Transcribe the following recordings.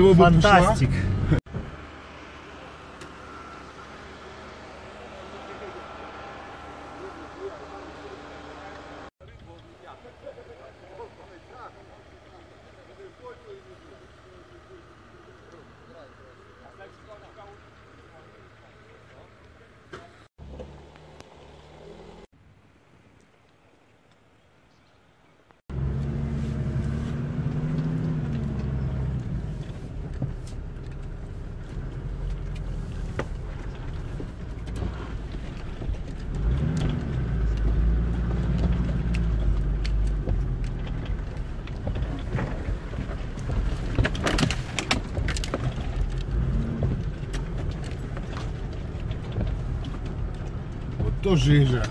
В Фантастик. Вот то жижа.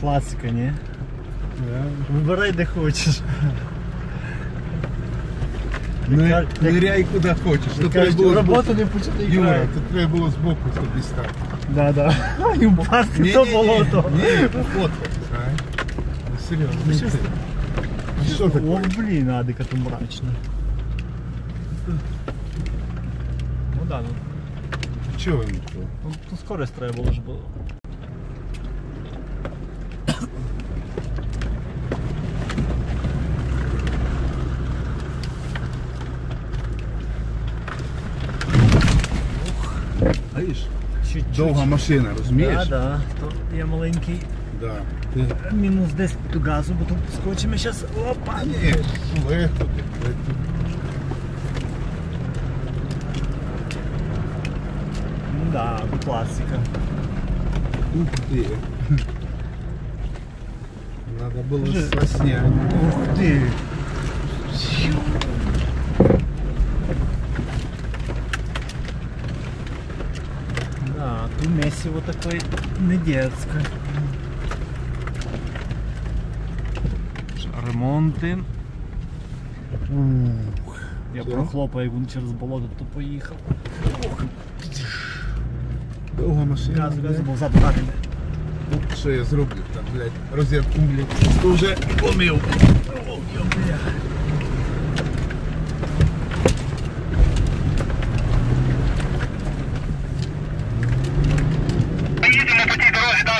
Класика, не? Да. Вибирай де хочеш. Не, Як- ниряй куди хочеш. Тут треба Кажуть, було з роботу боку- не почати Юра, грати. тут треба було з боку собі стати. Да, да. І впасти в то болото. Ні, пофоткати, знаєш. Ну, серйозно. Ну, ну, щось це- Що таке? О, блін, Адика тут мрачно. Ну да, ну, Чого він тут? ну тут скорость треба було ж було. Знаєш? Чуть-чуть. Довга машина, розумієш? Да, да. Тут є маленький Да. Ти... мінус 10 до газу, бо тут скочимо зараз. Опа! А ні, легко ти, легко. Да, класика. Ух ти. Надо було Вже- соснять. Ух ти! Да, тут месиво такое не детское. Ремонти. Ух. Я Все? прохлопав, як він через болото то поїхав. Довга машина. Газу, газу, блядь. бо ззаду камінь. Ну, Що я зроблю там, блядь, розетку, блядь, то вже помив. О, йо, бля.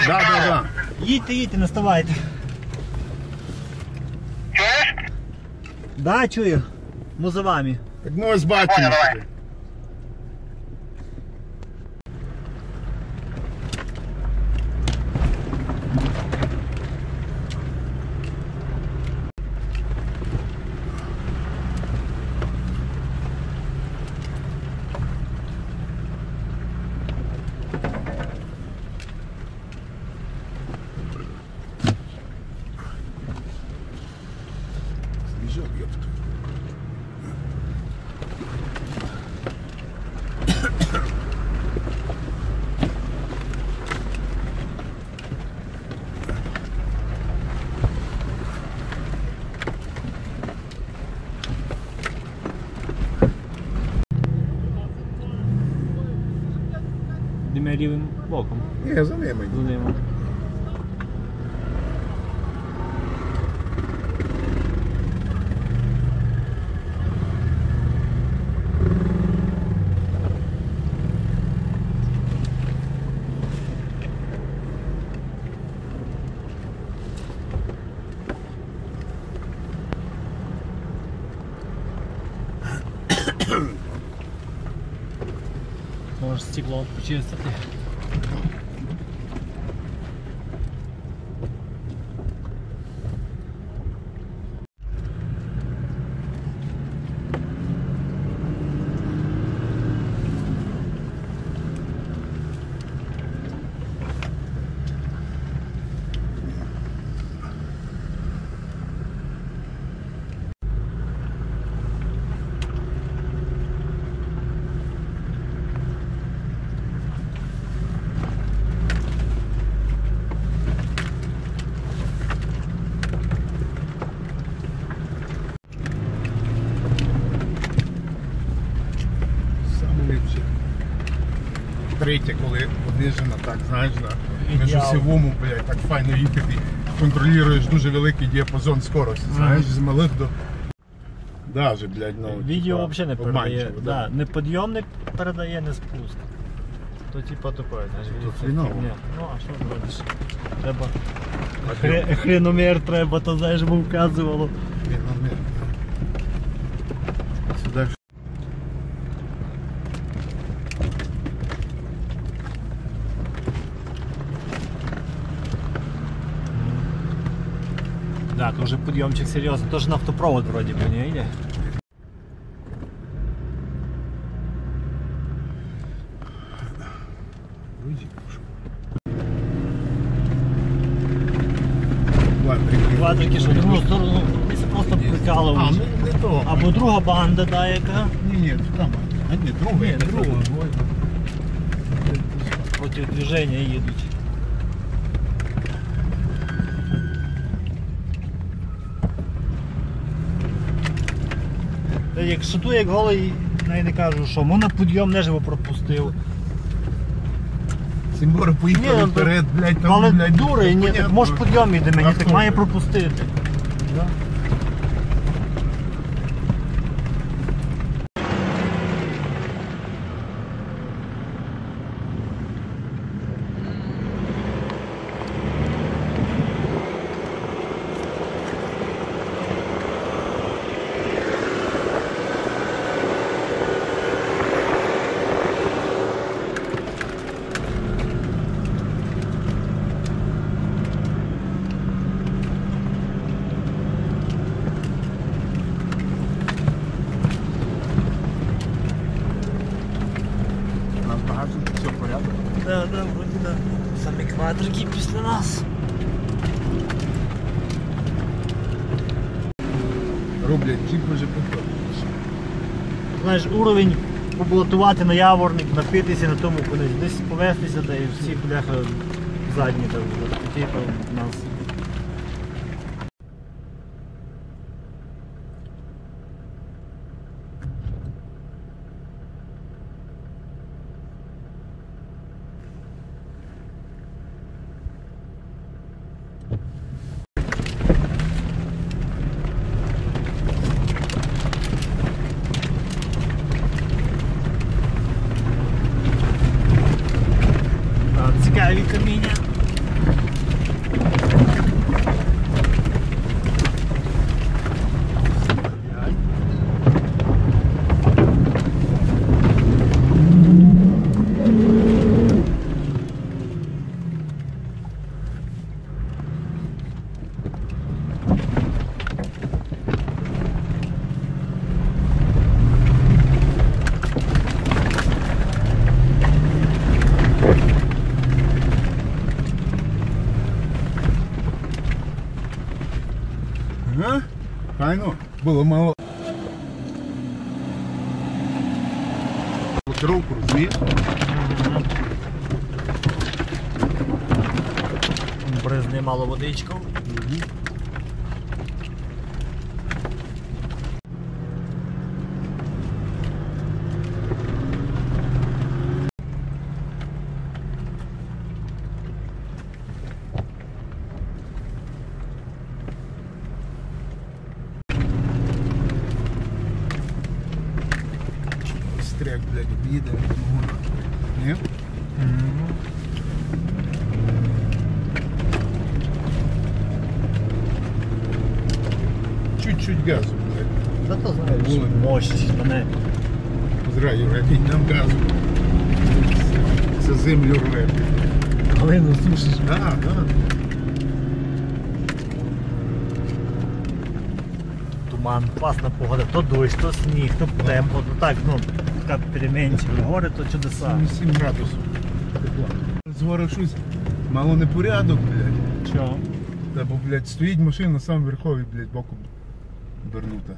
Да, да, да. Їдьте, їдьте, не ставайте. Чуєш? Да, чую. Ну за вами. Так ми ось бачимо. Давай. Йдемо лівим боком. Ні, за стекло почистити. Третє, коли обіжена, так, знаєш, на межосівому, блядь, так файно їхати. Контролюєш дуже великий діапазон скорості, знаєш, з малих до. Даже, блядь, ну. Відео взагалі не передає. обманчиво, Да, не підйомник передає, не спуск. То типа такое, знаєш, відео. Ну, а що зробиш? Треба. Хреномер треба, то знаєш, бо вказувало. Блін, Да, то вже підйомчик серйозний. Тож на автопровод вроді би не йде. Вийди, пошов. Квадрики. Квадрики, що в другу сторону, ми це просто А, прикалували. ну не то. Або друга банда, да, яка. Ні, ні, там. А ні, друга. Ні, я друга. казав. Проти движення їдуть. Та Як шату, як голий, я не кажу, що можна підйом неживо пропустив. Сімбора поїхали ну, вперед, блядь, там, Але блядь, дури, ні, так може підйом іде мені, так має пропустити. Да? Нас багажник, все в порядку. Да, да, вроді да. Самі квадрики після нас. Роблять джип вже приходить. Знаєш, уровень поблатувати на яворник, напитися на тому кудись, десь повестися, та і всі бляха задні там типу нас. Цікаві было мало. Блокировку, разумеется. Бризне мало водичку. Угу. блядь, об'їде. Ні? Чуть-чуть газу, блядь. Та то знаєш, Ой. мощь мене. Зраю, робіть нам газу. Це землю рве. Глину сушиш. Да, да. Туман, класна погода, то дощ, то сніг, то тепло, то так, ну, така переменчива. Гори то чудеса. 7 градусів. Тепла. щось, Мало непорядок, блядь. Чого? Та бо, блядь, стоїть машина на верховий, верхові, блядь, боком вернута.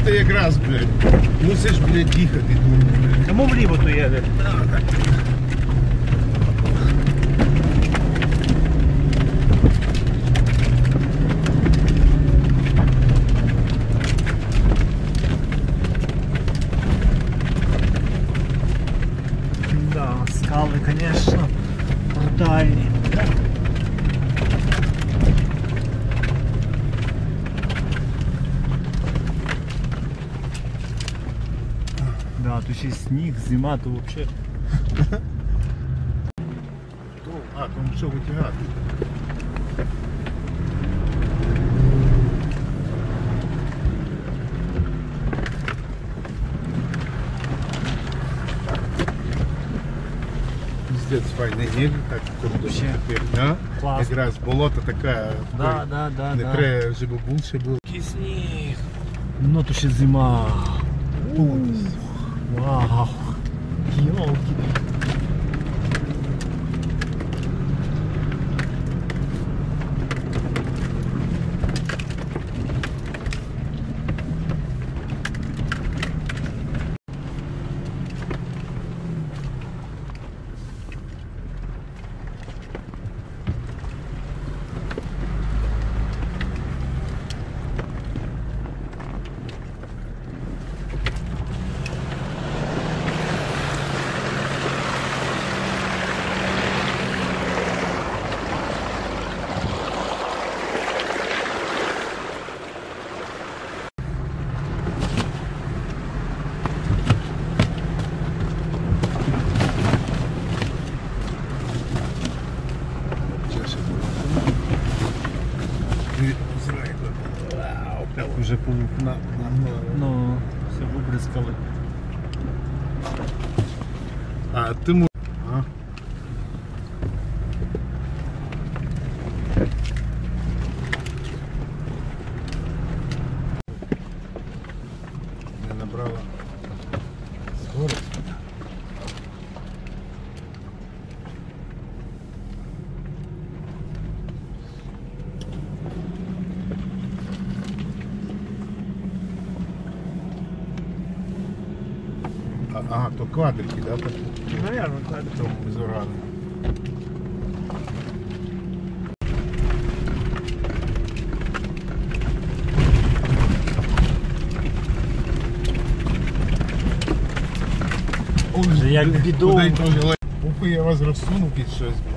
А тепер ти якраз, блядь, мусиш, блядь, їхати тут, блядь. Кому вліво то їде? скали, тут ще й сніг, зима, то взагалі. А, там що витягати. Пиздец, файний гель, так круто Вообще. тепер, да? Класно. Якраз болото таке, Да, да, да, не да. треба, щоб більше було. Який сніг. Ну то ще зима. わあ、火は大きい。А, ти му... А? Не набрала скорость. А, ага, то квадрики, да, так? Наверно, так. Тому зорали. Вже як бідово. Уху, я вас розсунув під щось.